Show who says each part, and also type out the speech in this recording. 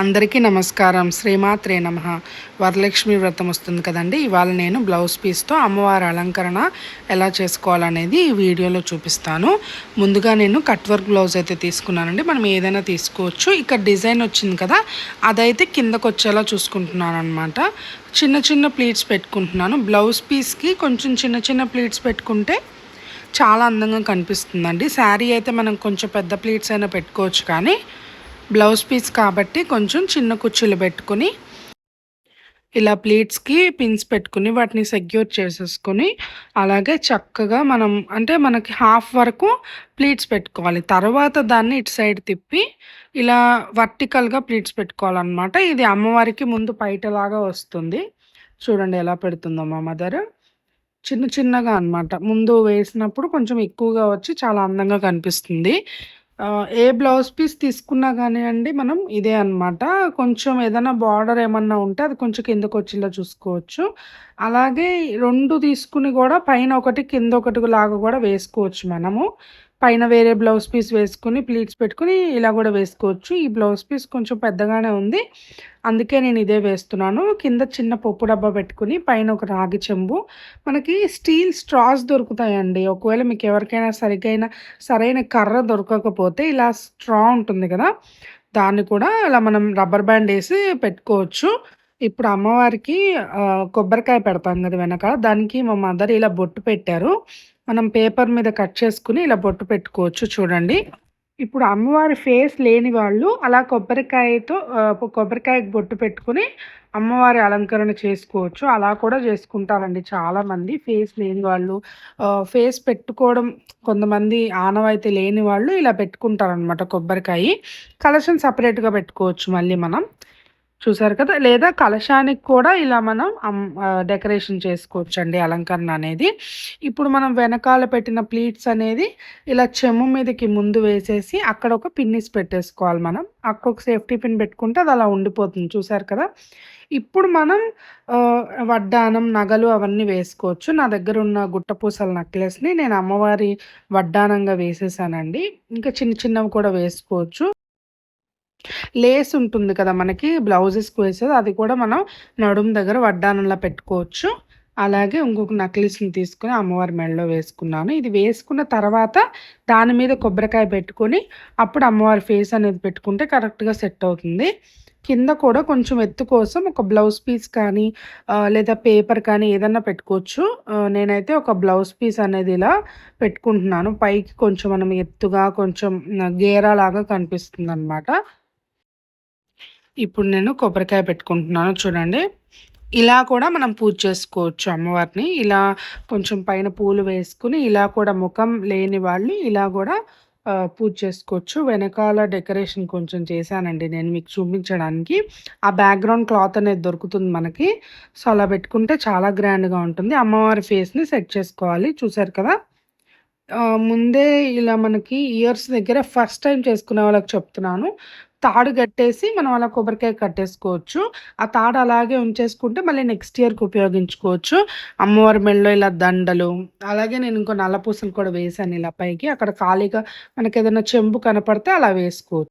Speaker 1: అందరికీ నమస్కారం. శ్రీమాత్రే నమ. వరలక్ష్మి వ్రతం వస్తుంది కదండి. ఇవాళ నేను బ్లౌజ్ పీస్తో అమ్మవారి అలంకరణ ఎలా చేసుకోవాలనేది ఈ వీడియోలో చూపిస్తాను. ముందుగా నేను కట్ వర్క్ బ్లౌజ్ అయితే తీసుకున్నానండి. మనం ఏదైనా తీసుకోవచ్చు. ఇక్కడ డిజైన్ వచ్చింది కదా అదైతే కిందకు వచ్చేలా చూసుకుంటున్నాను అనమాట చిన్న చిన్న ప్లీట్స్ పెట్టుకుంటున్నాను. బ్లౌజ్ పీస్కి కొంచెం చిన్న చిన్న ప్లీట్స్ పెట్టుకుంటే చాలా అందంగా కనిపిస్తుందండి. శారీ అయితే మనం కొంచెం పెద్ద ప్లీట్స్ అయినా పెట్టుకోవచ్చు కానీ బ్లౌజ్ పీస్ కాబట్టి కొంచెం చిన్న కుర్చీలు పెట్టుకుని ఇలా ప్లీట్స్కి పిన్స్ పెట్టుకుని వాటిని సెక్యూర్ చేసేసుకొని అలాగే చక్కగా మనం అంటే మనకి హాఫ్ వరకు ప్లీట్స్ పెట్టుకోవాలి. తర్వాత దాన్ని ఇటు సైడ్ తిప్పి ఇలా వర్టికల్గా ప్లీట్స్ పెట్టుకోవాలన్నమాట. ఇది అమ్మవారికి ముందు పైటలాగా వస్తుంది. చూడండి ఎలా పెడుతుందో మా మదర్ చిన్న చిన్నగా అనమాట ముందు వేసినప్పుడు కొంచెం ఎక్కువగా వచ్చి చాలా అందంగా కనిపిస్తుంది. ఏ బ్లౌజ్ పీస్ తీసుకున్నా కానివ్వండి మనం ఇదే అనమాట కొంచెం ఏదైనా బార్డర్ ఏమన్నా ఉంటే అది కొంచెం కిందకు వచ్చేలా చూసుకోవచ్చు. అలాగే రెండు తీసుకుని కూడా పైన ఒకటి కింద ఒకటి లాగా కూడా వేసుకోవచ్చు మనము. పైన వేరే బ్లౌజ్ పీస్ వేసుకుని ప్లీట్స్ పెట్టుకుని ఇలా కూడా వేసుకోవచ్చు. ఈ బ్లౌజ్ పీస్ కొంచెం పెద్దగానే ఉంది. అందుకే నేను ఇదే వేస్తున్నాను. కింద చిన్న పప్పు డబ్బా పెట్టుకుని పైన ఒక రాగి చెంబు. మనకి స్టీల్ స్ట్రాస్ దొరుకుతాయండి. ఒకవేళ మీకు ఎవరికైనా సరిగైన సరైన కర్ర దొరకకపోతే ఇలా స్ట్రా ఉంటుంది కదా దాన్ని కూడా ఇలా మనం రబ్బర్ బ్యాండ్ వేసి పెట్టుకోవచ్చు. ఇప్పుడు అమ్మవారికి కొబ్బరికాయ పెడతాం కదా వెనక. దానికి మా మదర్ ఇలా బొట్టు పెట్టారు. మనం పేపర్ మీద కట్ చేసుకుని ఇలా బొట్టు పెట్టుకోవచ్చు చూడండి. ఇప్పుడు అమ్మవారి ఫేస్ లేని వాళ్ళు అలా కొబ్బరికాయతో కొబ్బరికాయకి బొట్టు పెట్టుకుని అమ్మవారి అలంకరణ చేసుకోవచ్చు. అలా కూడా చేసుకుంటారండి చాలామంది. ఫేస్ లేని వాళ్ళు ఫేస్ పెట్టుకోవడం కొంతమంది ఆనవాయితీ లేని వాళ్ళు ఇలా పెట్టుకుంటారనమాట కొబ్బరికాయ. కలెక్షన్ సపరేట్గా పెట్టుకోవచ్చు మళ్ళీ మనం. చూసారు కదా? లేదా కలశానికి కూడా ఇలా మనం డెకరేషన్ చేసుకోవచ్చు అండి అలంకరణ అనేది. ఇప్పుడు మనం వెనకాల పెట్టిన ప్లీట్స్ అనేది ఇలా చెమ్ము మీదకి ముందు వేసేసి అక్కడ ఒక పిన్నిస్ పెట్టేసుకోవాలి మనం. అక్కడ ఒక సేఫ్టీ పిన్ పెట్టుకుంటే అది అలా ఉండిపోతుంది. చూసారు కదా? ఇప్పుడు మనం వడ్డానం నగలు అవన్నీ వేసుకోవచ్చు. నా దగ్గర ఉన్న గుట్టపూసల నెక్లెస్ని నేను అమ్మవారి వడ్డానంగా వేసేసానండి. ఇంకా చిన్న చిన్నవి కూడా వేసుకోవచ్చు. లేస్ ఉంటుంది కదా మనకి బ్లౌజెస్కి వేసేది అది కూడా మనం నడుము దగ్గర వడ్డానంలో పెట్టుకోవచ్చు. అలాగే ఇంకొక నక్లీస్ని తీసుకుని అమ్మవారి మెడలో వేసుకున్నాను. ఇది వేసుకున్న తర్వాత దాని మీద కొబ్బరికాయ పెట్టుకొని అప్పుడు అమ్మవారి ఫేస్ అనేది పెట్టుకుంటే కరెక్ట్గా సెట్ అవుతుంది. కింద కూడా కొంచెం ఎత్తు కోసం ఒక బ్లౌజ్ పీస్ కానీ లేదా పేపర్ కానీ ఏదన్నా పెట్టుకోవచ్చు. నేనైతే ఒక బ్లౌజ్ పీస్ అనేది ఇలా పెట్టుకుంటున్నాను. పైకి కొంచెం మనం ఎత్తుగా కొంచెం గేరా లాగా కనిపిస్తుంది అనమాట ఇప్పుడు నేను కొబ్బరికాయ పెట్టుకుంటున్నాను చూడండి. ఇలా కూడా మనం పూజ చేసుకోవచ్చు అమ్మవారిని. ఇలా కొంచెం పైన పూలు వేసుకుని ఇలా కూడా ముఖం లేని వాళ్ళు ఇలా కూడా పూజ చేసుకోవచ్చు. వెనకాల డెకరేషన్ కొంచెం చేశానండి నేను మీకు చూపించడానికి. ఆ బ్యాక్గ్రౌండ్ క్లాత్ అనేది దొరుకుతుంది మనకి. సో అలా పెట్టుకుంటే చాలా గ్రాండ్గా ఉంటుంది. అమ్మవారి ఫేస్ని సెట్ చేసుకోవాలి చూసారు కదా. ముందే ఇలా మనకి ఇయర్స్ దగ్గర ఫస్ట్ టైం చేసుకునే వాళ్ళకి చెప్తున్నాను. తాడు కట్టేసి మనం అలా కొబ్బరికాయ కట్టేసుకోవచ్చు. ఆ తాడు అలాగే ఉంచేసుకుంటే మళ్ళీ నెక్స్ట్ ఇయర్కి ఉపయోగించుకోవచ్చు. అమ్మవారి మెళ్ళలో ఇలా దండలు అలాగే నేను ఇంకో నల్ల పూసలు కూడా వేసాను ఇలా పైకి. అక్కడ ఖాళీగా మనకి ఏదైనా చెంబు కనపడితే అలా వేసుకోవచ్చు.